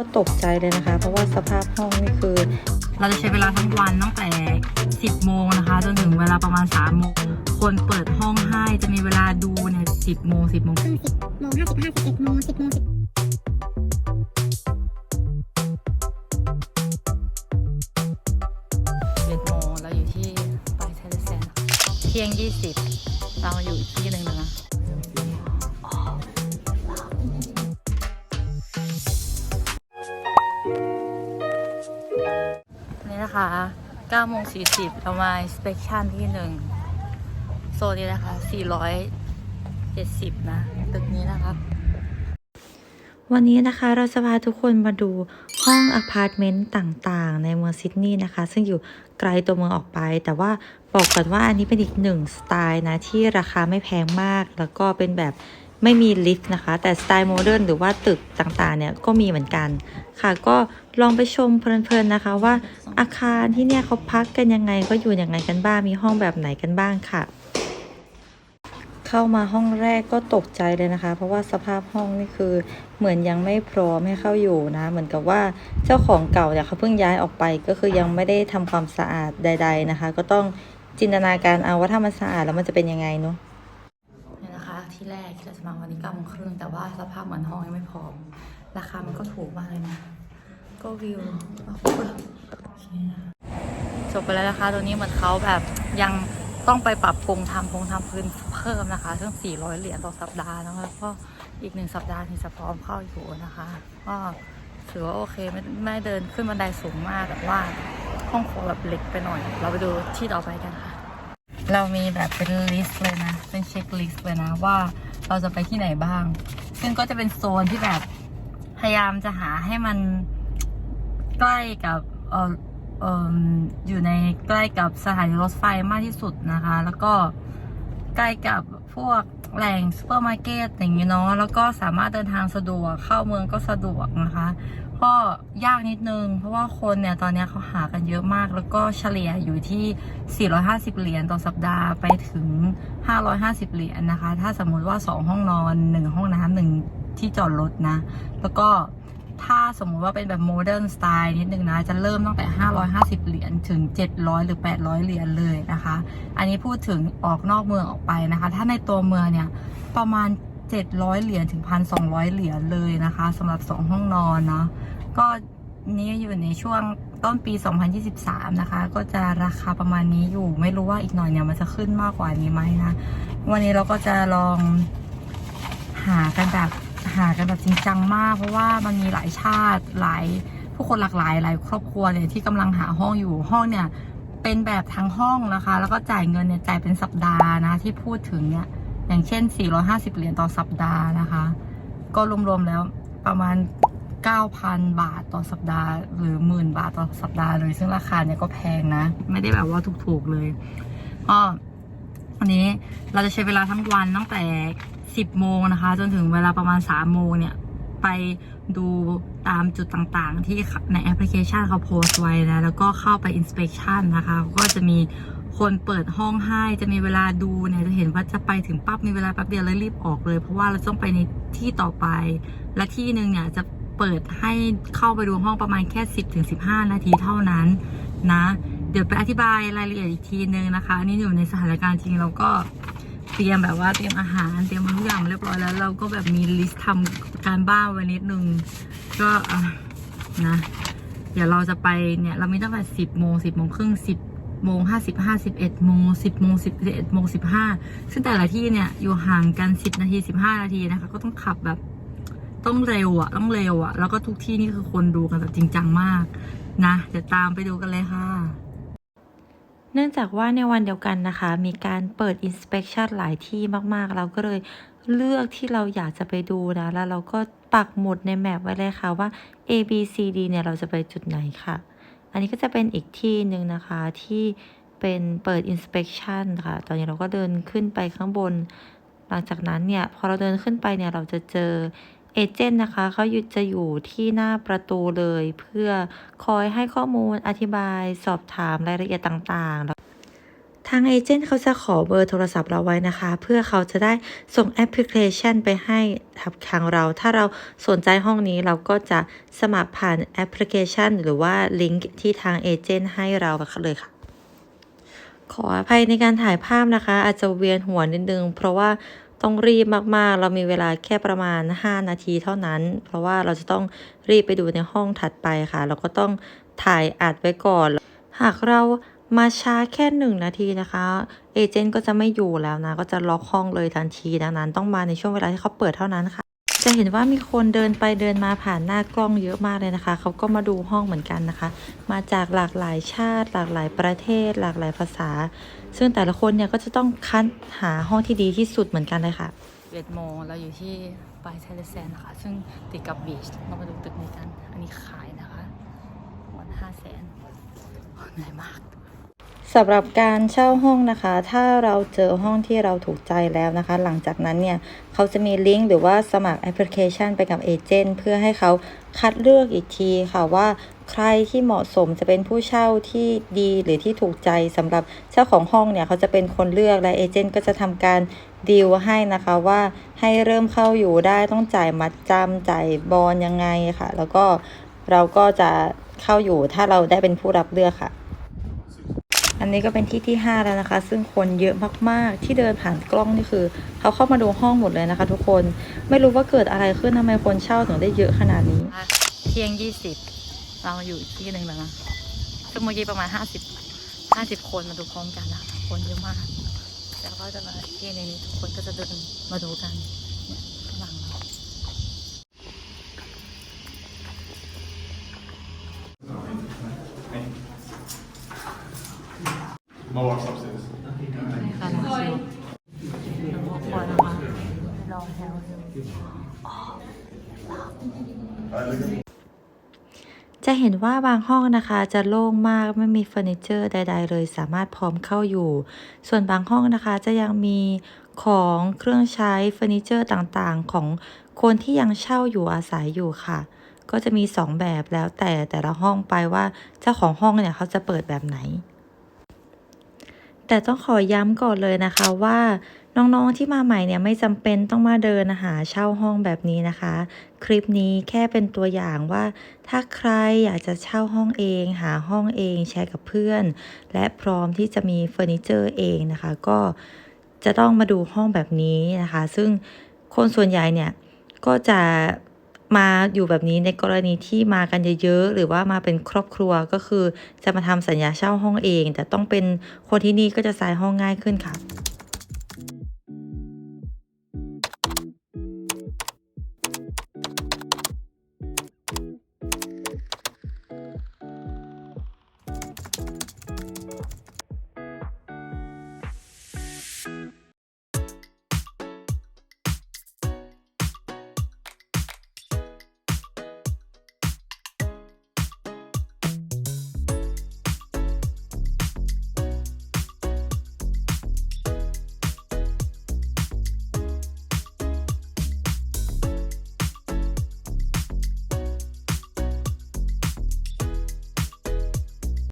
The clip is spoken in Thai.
ก็ตกใจเลยนะคะ เพราะว่าสภาพห้องนี่คือ เราจะใช้เวลาทั้งวันตั้งแต่ 10 โมงนะคะ จนถึงเวลาประมาณ 3 โมง คนเปิดห้องให้จะมีเวลาดูเนี่ย 10 โมง 10 โมงครึ่งโมงห้าสิบห้าสิบเอ็ดโมงสิบโมงสิบ11 โมงเราอยู่ที่ปายเทเลเซนเที่ยง 20 เรามาอยู่อีกที่หนึ่งแล้วนะ นี่นะคะ9โมง40เรามา inspection ที่หนึ่งโซนนี้นะคะ 470 นะ ตึกนี้นะคะ วันนี้นะคะเราจะพาทุกคนมาดูห้องอพาร์ตเมนต์ต่างๆ ในเมืองซิดนีย์นะคะ ซึ่งอยู่ไกลตัวเมืองออกไป แต่ว่าบอกก่อนว่าอันนี้เป็นอีกหนึ่งสไตล์นะ ที่ราคาไม่แพงมากแล้วก็เป็นแบบ ไม่มีลิฟต์นะคะ แต่สไตล์โมเดิร์นหรือว่าตึกต่างๆเนี่ยก็มีเหมือนกันค่ะก็ลองไปชมเพลินๆนะคะว่าอาคารที่เนี่ยเขาพักกันยังไงก็อยู่ยังไงกันบ้างมีห้องแบบไหนกันบ้างค่ะ เข้ามาห้องแรกก็ตกใจเลยนะคะ เพราะว่าสภาพห้องนี่คือเหมือนยังไม่พร้อมให้เข้าอยู่นะ เหมือนกับว่าเจ้าของเก่าเนี่ยเขาเพิ่งย้ายออกไปก็คือยังไม่ได้ทำความสะอาดใด ๆนะคะ ก็ต้องจินตนาการเอาว่าถ้ามันสะอาดแล้วมันจะเป็นยังไงเนาะนี่นะคะ ที่แรกที่เราจะมาวันนี้เก้าโมงครึ่งแต่ว่าสภาพเหมือนห้องยังไม่พร้อม ราคามันก็ถูกมากเลยนะ ก็วิวจบไปแล้วนะคะ ตัวนี้เหมือนเขาแบบยังต้องไปปรับปรุงทำพงทำพื้นเพิ่มนะคะซึ่ง400 เหรียญต่อสัปดาห์นะคะแล้วก็อีกหนึ่งสัปดาห์ถึงจะพร้อมเข้าอยู่นะคะ ก็ถือว่าโอเคไม่ไม่เดินขึ้นบันไดสูงมากแต่ว่าห้องครัวแบบเล็กไปหน่อย เราไปดูที่ต่อไปกันค่ะ เรามีแบบเป็นลิสต์เลยนะ เป็นเช็คลิสต์เลยนะว่าเราจะไปที่ไหนบ้าง ซึ่งก็จะเป็นโซนที่แบบพยายามจะหาให้มันใกล้กับเออเอออยู่ในใกล้กับสถานีรถไฟมากที่สุดนะคะ แล้วก็ กล้กับพวกแหล่งซูเปอร์มาร์เก็ตอย่างนี้เนาะแล้วก็สามารถเดินทางสะดวกเข้าเมืองก็สะดวกนะคะก็ยากนิดนึง เพราะว่าคนเนี่ย ตอนนี้เขาหากันเยอะมาก แล้วก็เฉลี่ยอยู่ที่ 450 เหรียญต่อสัปดาห์ไปถึง 550 เหรียญนะคะ ถ้าสมมุติว่า 2 ห้องนอน 1 ห้องน้ำหนึ่งที่จอดรถนะ แล้วก็ ถ้าสมมุติว่าเป็นแบบโมเดิร์นสไตล์นิดนึงนะ จะเริ่มตั้งแต่ 550 เหรียญถึง 700 หรือ 800 เหรียญเลยนะคะ อันนี้พูดถึงออกนอกเมืองออกไปนะคะ ถ้าในตัวเมืองเนี่ย ประมาณ 700 เหรียญถึง 1,200 เหรียญเลยนะคะสำหรับ 2 ห้องนอนเนาะก็นี้อยู่ในช่วงต้นปี 2023 นะคะ ก็จะราคาประมาณนี้อยู่ ไม่รู้ว่าอีกหน่อยเนี่ยมันจะขึ้นมากกว่านี้ไหมนะ วันนี้เราก็จะลองหากันแบบ หากันแบบจริงจังมาก เพราะว่ามันมีหลายชาติหลายผู้คนหลากหลายหลายครอบครัวเลยที่กำลังหาห้องอยู่ห้องเนี่ยเป็นแบบทั้งห้องนะคะ แล้วก็จ่ายเงินเนี่ยจ่ายเป็นสัปดาห์นะที่พูดถึงเนี่ยอย่างเช่น 450 เหรียญต่อสัปดาห์นะคะ ก็รวมๆแล้วประมาณ 9,000 บาทต่อสัปดาห์ หรือหมื่นบาทต่อสัปดาห์เลย ซึ่งราคาเนี่ยก็แพงนะ ไม่ได้แบบว่าถูกๆเลยก็วันนี้เราจะใช้เวลาทั้งวันตั้งแต่ 10 โมงนะคะ จนถึงเวลาประมาณ 3 โมงเนี่ย ไปดูตามจุดต่างๆ ที่ในแอปพลิเคชันเขาโพสไว้นะ แล้วก็เข้าไป inspection นะคะ ก็จะมีคนเปิดห้องให้จะมีเวลาดูเนี่ยจะเห็นว่าจะไปถึงปั๊บมีเวลาแป๊บเดียวเลยรีบออกเลย เพราะว่าเราต้องไปในที่ต่อไป และที่หนึ่งเนี่ยจะเปิดให้เข้าไปดูห้องประมาณแค่ 10ถึง15 นาทีเท่านั้นนะ เดี๋ยวไปอธิบายรายละเอียดอีกทีนึงนะคะนนี่อยู่ในสถานการณ์จริงเราก็ เตรียมแบบว่าเตรียมอาหารเตรียมทุกอย่างเรียบร้อยแล้ว เราก็แบบมีลิสต์ทำการบ้านไว้นิดนึง ก็อะนะ เดี๋ยวเราจะไปเนี่ย เรามีตั้งแต่สิบโมงสิบโมงครึ่งสิบโมงห้าสิบห้าสิบเอ็ดโมงสิบโมงสิบเอ็ดโมงสิบห้าซึ่งแต่ละที่เนี่ยอยู่ห่างกันสิบนาทีสิบห้านาทีนะคะ ก็ต้องขับแบบต้องเร็วอะต้องเร็วอะแล้วก็ทุกที่นี่คือคนดูกันแบบจริงจังมาก นะเดี๋ยวตามไปดูกันเลยค่ะ เนื่องจากว่าในวันเดียวกันนะคะ มีการเปิด inspection หลายที่มากๆ เราก็เลยเลือกที่เราอยากจะไปดูนะ แล้วเราก็ปักหมุดในแมปไว้เลยค่ะว่า A B C D เนี่ยเราจะไปจุดไหนค่ะ อันนี้ก็จะเป็นอีกที่หนึ่งนะคะที่เป็นเปิด inspection ค่ะ ตอนนี้เราก็เดินขึ้นไปข้างบน หลังจากนั้นเนี่ยพอเราเดินขึ้นไปเนี่ยเราจะเจอ เอเจนต์นะคะเขาจะอยู่ที่หน้าประตูเลย เพื่อคอยให้ข้อมูลอธิบายสอบถามรายละเอียดต่างๆทางเอเจนต์เขาจะขอเบอร์โทรศัพท์เราไว้นะคะ เพื่อเขาจะได้ส่งแอปพลิเคชันไปให้ทางเรา ถ้าเราสนใจห้องนี้เราก็จะสมัครผ่านแอปพลิเคชัน หรือว่าลิงก์ที่ทางเอเจนต์ให้เราเลยค่ะ ขออภัยในการถ่ายภาพนะคะ อาจจะเวียนหัวนิดนึง เพราะว่า ต้องรีบมากๆ เรามีเวลาแค่ประมาณ 5 นาทีเท่านั้น เพราะว่าเราจะต้องรีบไปดูในห้องถัดไปค่ะ เราก็ต้องถ่ายอัดไว้ก่อน หากเรามาช้าแค่หนึ่งนาทีนะคะ เอเจนต์ก็จะไม่อยู่แล้วนะ ก็จะล็อกห้องเลยทันทีดังนั้น ต้องมาในช่วงเวลาที่เขาเปิดเท่านั้นค่ะ จะเห็นว่ามีคนเดินไปเดินมาผ่านหน้ากล้องเยอะมากเลยนะคะ เขาก็มาดูห้องเหมือนกันนะคะ มาจากหลากหลายชาติ หลากหลายประเทศ หลากหลายภาษา ซึ่งแต่ละคนเนี่ยก็จะต้องคัดหาห้องที่ดีที่สุดเหมือนกันเลยค่ะเอ็ดโมงเราอยู่ที่ปลายทเลแซนนะคะ ซึ่งติดกับบีชเรามาดูตึกนี้กัน อันนี้ขายนะคะวันห้าแสนเหนื่อยมาก สำหรับการเช่าห้องนะคะ ถ้าเราเจอห้องที่เราถูกใจแล้วนะคะ หลังจากนั้นเนี่ยเขาจะมีลิงก์หรือว่าสมัครแอปพลิเคชันไปกับเอเจนต์เพื่อให้เขาคัดเลือกอีกทีค่ะว่าใครที่เหมาะสมจะเป็นผู้เช่าที่ดีหรือที่ถูกใจสำหรับเจ้าของห้องเนี่ยเขาจะเป็นคนเลือกและเอเจนต์ก็จะทำการดีลให้นะคะว่าให้เริ่มเข้าอยู่ได้ต้องจ่ายมัดจำจ่ายบอลยังไงค่ะ แล้วก็เราก็จะเข้าอยู่ถ้าเราได้เป็นผู้รับเลือกค่ะ อันนี้ก็เป็นที่ที่ 5 แล้วนะคะ ซึ่งคนเยอะมากๆ ที่เดินผ่านกล้องนี่คือ เขาเข้ามาดูห้องหมดเลยนะคะ ทุกคนไม่รู้ว่าเกิดอะไรขึ้นทำไมคนเช่าถึงได้เยอะขนาดนี้เที่ยงยี่สิบเราอยู่ที่หนึ่งแล้วนะซึ่งเมื่อกี้ประมาณห้าสิบห้าสิบคนมาดูพร้อมกันนะคนเยอะมาก แล้วก็จะมาที่ในนี้ทุกคนก็จะเดินมาดูกัน Mohawks upstairs. นี่ค่ะน้องชิวน้องคอยนะคะรอแถว จะเห็นว่าบางห้องนะคะจะโล่งมากไม่มีเฟอร์นิเจอร์ใด ๆ เลยสามารถพร้อมเข้าอยู่ ส่วนบางห้องนะคะจะยังมีของเครื่องใช้เฟอร์นิเจอร์ต่างๆ ของคนที่ยังเช่าอยู่อาศัยอยู่ค่ะ ก็จะมีสองแบบแล้วแต่แต่ละห้องไปว่าเจ้าของห้องเนี่ยเขาจะเปิดแบบไหน แต่ต้องขอย้ำก่อนเลยนะคะว่าน้องๆที่มาใหม่เนี่ยไม่จำเป็นต้องมาเดินหาเช่าห้องแบบนี้นะคะ คลิปนี้แค่เป็นตัวอย่างว่า ถ้าใครอยากจะเช่าห้องเอง หาห้องเองแชร์กับเพื่อน และพร้อมที่จะมีเฟอร์นิเจอร์เองนะคะ ก็จะต้องมาดูห้องแบบนี้นะคะ ซึ่งคนส่วนใหญ่เนี่ยก็จะ มาอยู่แบบนี้ในกรณีที่มากันเยอะๆ หรือว่ามาเป็นครอบครัวก็คือจะมาทำสัญญาเช่าห้องเอง แต่ต้องเป็นคนที่นี่ก็จะซ้ายห้องง่ายขึ้นค่ะ